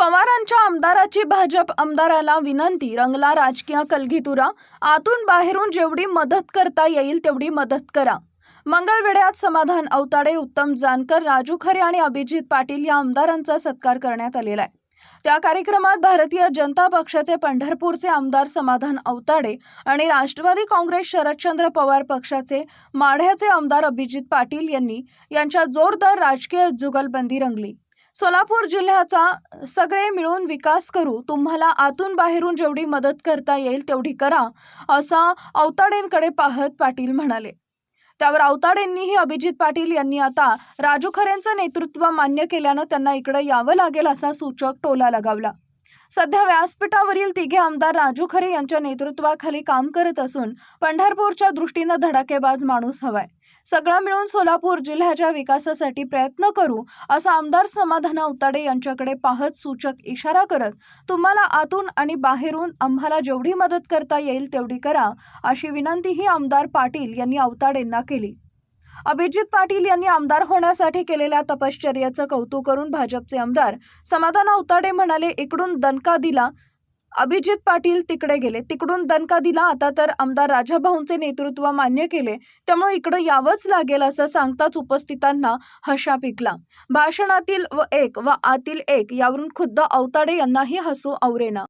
पवारांच्या आमदाराची भाजप आमदाराला विनंती रंगला राजकीय कलगीतुरा आतून बाहेरून जेवढी मदत करता येईल तेवढी मदत करा. मंगळवेढ्यात समाधान अवताडे उत्तम जानकर राजू खरे आणि अभिजित पाटील या आमदारांचा सत्कार करण्यात आलेला आहे. त्या कार्यक्रमात भारतीय जनता पक्षाचे पंढरपूरचे आमदार समाधान अवताडे आणि राष्ट्रवादी काँग्रेस शरदचंद्र पवार पक्षाचे माढ्याचे आमदार अभिजित पाटील यांनी यांच्या जोरदार राजकीय जुगलबंदी रंगली. सोलापूर जिल्ह्याचा सगळे मिळून विकास करू तुम्हाला आतून बाहेरून जेवढी मदत करता येईल तेवढी करा असा अवताडेंकडे पाहत पाटील म्हणाले. त्यावर अवताडेंनीही अभिजित पाटील यांनी आता राजू खरेंचं नेतृत्व मान्य केल्यानं त्यांना इकडे यावं लागेल असा सूचक टोला लगावला. सध्या व्यासपीठावरील तिघे आमदार राजू खरे यांच्या नेतृत्वाखाली काम करत असून पंढरपूरच्या दृष्टीनं धडाकेबाज माणूस हवाय. सगळा मिळून सोलापूर जिल्ह्याच्या विकासासाठी प्रयत्न करू असं आमदार समाधान उताडे यांच्याकडे पाहत सूचक इशारा करत तुम्हाला आतून आणि बाहेरून आम्हाला जेवढी मदत करता येईल तेवढी करा अशी विनंतीही आमदार पाटील यांनी अवताडेंना केली. अभिजित पाटील यांनी आमदार होण्यासाठी केलेल्या तपश्चर्याचं कौतुक करून भाजपचे आमदार समाधान अवताडे म्हणाले इकडून दणका दिला. अभिजित पाटील तिकडे गेले. तिकडून दणका दिला? आता तर आमदार राजाभाऊंचे नेतृत्व मान्य केले. त्यामुळे इकडं यावंच लागेल असं सांगताच उपस्थितांना हशा पिकला. भाषणातील व एक व आतील एक यावरून खुद्द अवताडे यांनाही हसू आवरेना